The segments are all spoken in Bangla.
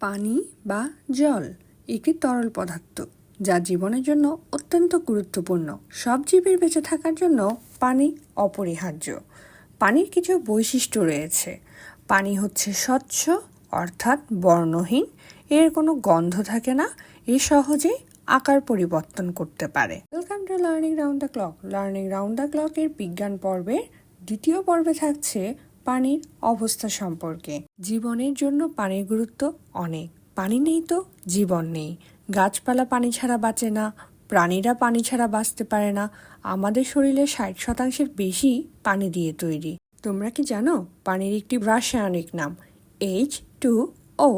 পানি বা জল একটি তরল পদার্থ যা জীবনের জন্য অত্যন্ত গুরুত্বপূর্ণ। সব জীবের বেঁচে থাকার জন্য পানি অপরিহার্য। পানির কিছু বৈশিষ্ট্য রয়েছে। পানি হচ্ছে স্বচ্ছ, অর্থাৎ বর্ণহীন, এর কোনো গন্ধ থাকে না, এ সহজেই আকার পরিবর্তন করতে পারে। Welcome to learning round the clock learning round the ক্লকের বিজ্ঞান পর্বের দ্বিতীয় পর্বে থাকছে পানির অবস্থা সম্পর্কে। জীবনের জন্য পানির গুরুত্ব অনেক। পানি নেই তো জীবন নেই। গাছপালা পানি ছাড়া বাঁচে না, প্রাণীরা পানি ছাড়া বাঁচতে পারে না। আমাদের শরীরে ষাট শতাংশের বেশি পানি দিয়ে তৈরি। তোমরা কি জানো পানির একটি রাসায়নিক নাম এইচ টু ও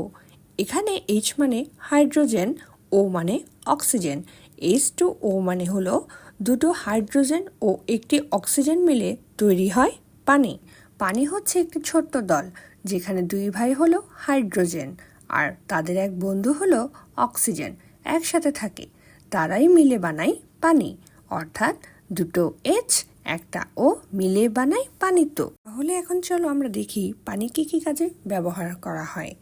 এখানে এইচ মানে হাইড্রোজেন ও মানে অক্সিজেন। এইচ টু ও মানে হলো দুটো হাইড্রোজেন ও একটি অক্সিজেন মিলে তৈরি হয় পানি। পানি হচ্ছে একটি ছোট্ট দল, যেখানে দুই ভাই হলো হাইড্রোজেন আর তাদের এক বন্ধু হলো অক্সিজেন, একসাথে থাকে। তারাই মিলে বানায় পানি, অর্থাৎ দুটো এইচ একটা ও মিলে বানায় পানি তো। তাহলে এখন চলো আমরা দেখি পানি কি কি কাজে ব্যবহার করা হয়।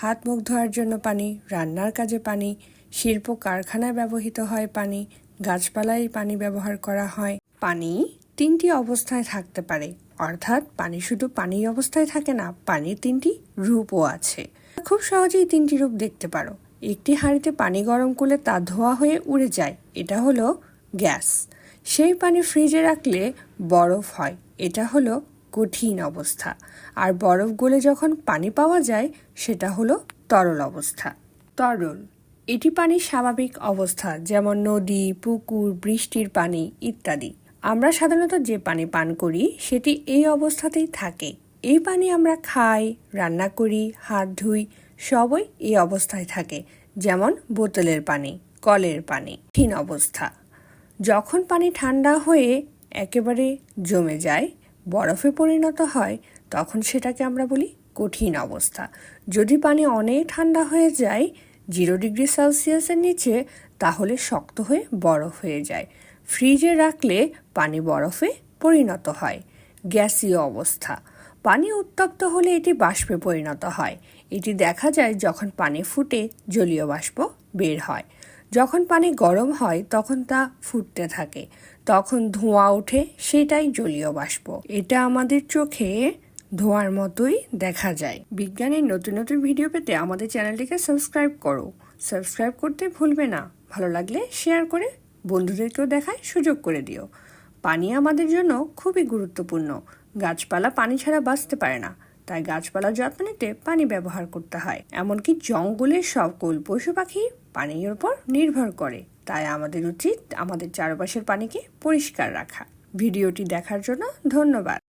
হাত মুখ ধোয়ার জন্য পানি, রান্নার কাজে পানি, শিল্প কারখানায় ব্যবহৃত হয় পানি, গাছপালায় পানি ব্যবহার করা হয়। পানি তিনটি অবস্থায় থাকতে পারে। অর্থাৎ পানি শুধু পানি অবস্থায় থাকে না, পানির তিনটি রূপও আছে। খুব সহজেই তিনটি রূপ দেখতে পারো। একটি হাঁড়িতে পানি গরম করলে তা ধোয়া হয়ে উড়ে যায়। এটা হলো গ্যাস। সেই পানি ফ্রিজে রাখলে বরফ হয়। এটা হলো কঠিন অবস্থা। আর বরফ গলে যখন পানি পাওয়া যায়, সেটা হলো তরল অবস্থা। তরল। এটি পানির স্বাভাবিক অবস্থা, যেমন নদী, পুকুর, বৃষ্টির পানি ইত্যাদি। আমরা সাধারণত যে পানি পান করি, সেটি এই অবস্থাতেই থাকে। এই পানি আমরা খাই, রান্না করি, হাত ধুই, সবই এই অবস্থায় থাকে। যেমন বোতলের পানি, কলের পানি কঠিন অবস্থা। যখন পানি ঠান্ডা হয়ে একেবারে জমে যায়, বরফে পরিণত হয়, তখন সেটাকে আমরা বলি কঠিন অবস্থা। যদি পানি অনেক ঠান্ডা হয়ে যায়, জিরো ডিগ্রি সেলসিয়াসের নিচে, তাহলে শক্ত হয়ে বরফ হয়ে যায়। ফ্রিজে রাখলে পানি বরফে পরিণত হয়। গ্যাসীয় অবস্থা। পানি উত্তপ্ত হলে এটি বাষ্পে পরিণত হয়। এটি দেখা যায় যখন পানি ফুটে জলীয় বাষ্প বের হয়। যখন পানি গরম হয়, তখন তা ফুটতে থাকে। তখন ধোঁয়া ওঠে, সেটাই জলীয় বাষ্প। এটা আমাদের চোখে ধোঁয়ার মতোই দেখা যায়। বিজ্ঞানের নতুন নতুন ভিডিও পেতে আমাদের চ্যানেলটিকে সাবস্ক্রাইব করো। সাবস্ক্রাইব করতে ভুলবে না। ভালো লাগলে শেয়ার করে বন্ধুদেরকেও দেখায়, সুযোগ করে দিও। পানি আমাদের জন্য খুবই গুরুত্বপূর্ণ। গাছপালা পানি ছাড়া বাঁচতে পারে না। তাই গাছপালা যত্ন নিতে পানি ব্যবহার করতে হয়। এমনকি জঙ্গলের সকল পশু পাখি পানির উপর নির্ভর করে। তাই আমাদের উচিত আমাদের চারপাশের পানিকে পরিষ্কার রাখা। ভিডিওটি দেখার জন্য ধন্যবাদ।